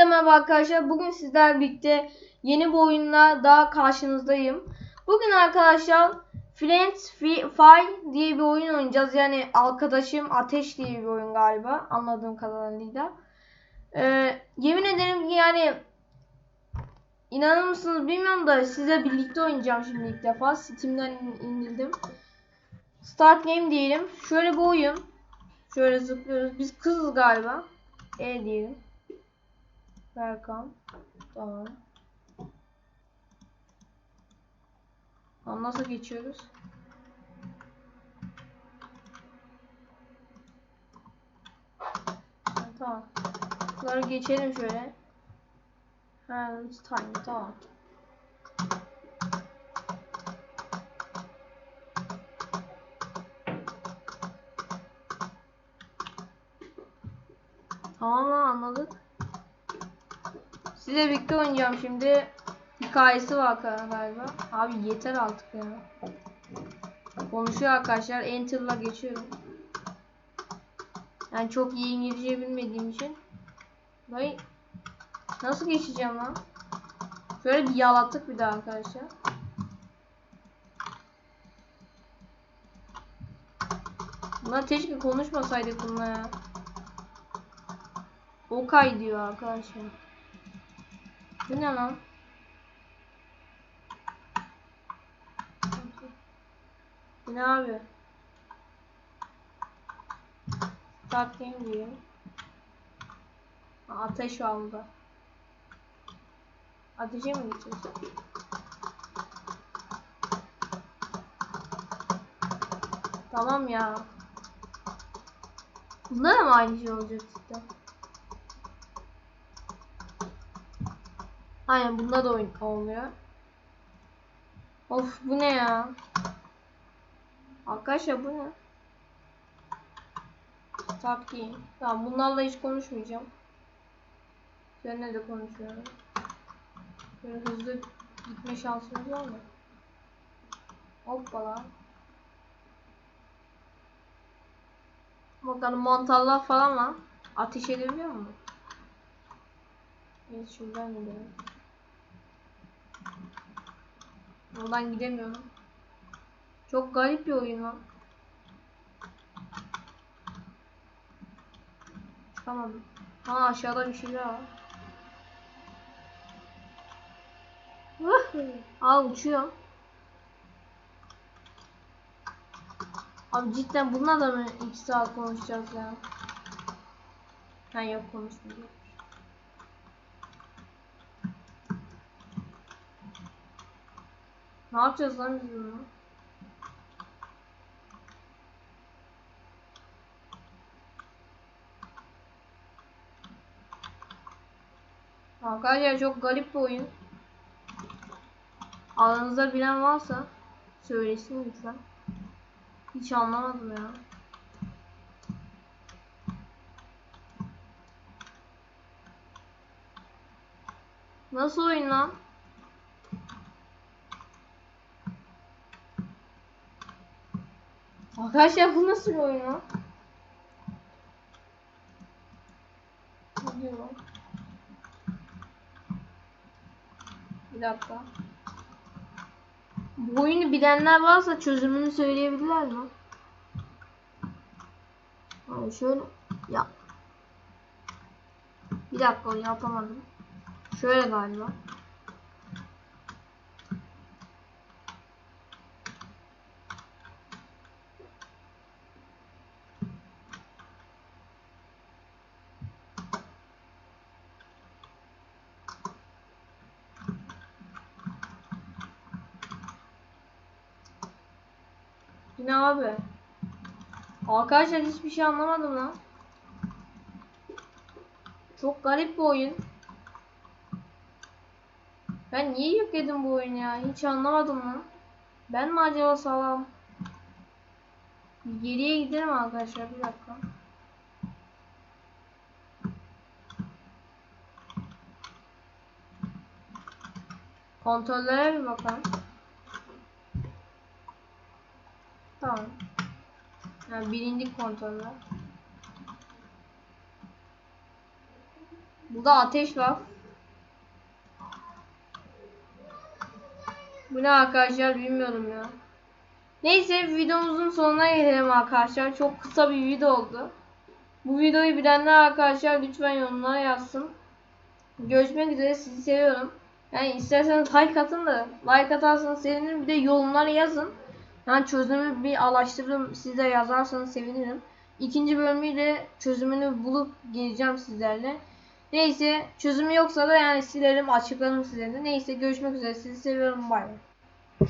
Hepinize merhaba arkadaşlar. Bugün sizlerle birlikte yeni bir oyunla daha karşınızdayım. Bugün arkadaşlar Friends Fire diye bir oyun oynayacağız. Yani arkadaşım Ateş diye bir oyun galiba. Anladığım kadarıyla. Ee, yemin ederim ki yani inanır mısınız bilmiyorum da size birlikte oynayacağım şimdi ilk defa. Steam'den in- indirdim. Start game diyelim. Şöyle bir oyun. Şöyle zıplıyoruz. Biz kızız galiba. E diyelim. Welcome. Tamam. Tamam nasıl geçiyoruz? Tamam. Bunları geçelim şöyle. Ha, time. Tamam. Tamam lan anladık. Size birlikte oynayacağım şimdi. Hikayesi var galiba. Abi yeter artık ya. Konuşuyor arkadaşlar. Enter'la geçiyorum. Yani çok iyi İngilizce bilmediğim için. Vay. Nasıl geçeceğim lan? Şöyle bir yalattık bir daha arkadaşlar. Bunlar keşke konuşmasaydık bununla ya. Okay diyor arkadaşlar. Bu ne lan? Ne abi? Game diyor. Ateş burada. Ateşe mi gideceğiz? Tamam ya. Bunda da mı aynı şey olacak cidden? Aynen bunda da oyun olmuyor. Of bu ne ya? Arkadaşlar bu ne? Game. Tamam bunlarla hiç konuşmayacağım. Seninle de konuşuyorum. Böyle hızlı gitme şansımız var mı? Hoppala. Bakalım mantarlar falan var. Ateş edebiliyor mu? Evet şuradan gidelim. Oradan gidemiyorum. Çok garip bir oyun lan. Çıkamadım. Ha aşağıda bir şeyler var. Aa uçuyor. Abi cidden bununla da mı 2 saat konuşacağız ya? Ha yok konuşmayacağız. Ne yapacağız lan biz bunu? Arkadaşlar çok garip bir oyun. Aranızda bilen varsa söylesin lütfen. Hiç anlamadım ya. Nasıl oyun lan? Arkadaşlar bu nasıl bir oyun lan? Bir dakika. Bu oyunu bilenler varsa çözümünü söyleyebilirler mi? Yani şöyle ya. Bir dakika onu yapamadım. Şöyle galiba. Yine abi. Arkadaşlar hiçbir şey anlamadım lan. Çok garip bir oyun. Ben niye yükledim bu oyunu ya? Hiç anlamadım lan. Ben mi acaba sağlam? Geriye gidelim arkadaşlar bir dakika. Kontrollere bir bakalım. Tamam. Yani birinci kontroller. Burada ateş var. Bu ne arkadaşlar bilmiyorum ya. Neyse videomuzun sonuna gelelim arkadaşlar. Çok kısa bir video oldu. Bu videoyu bilenler arkadaşlar lütfen yorumlara yazsın. Görüşmek üzere sizi seviyorum. Yani isterseniz like atın da like atarsanız sevinirim. Bir de yorumlara yazın. Yani çözümü bir araştırırım. Siz de yazarsanız sevinirim. İkinci bölümüyle çözümünü bulup geleceğim sizlerle. Neyse çözümü yoksa da yani silerim açıklarım size de. Neyse görüşmek üzere sizi seviyorum bay bay.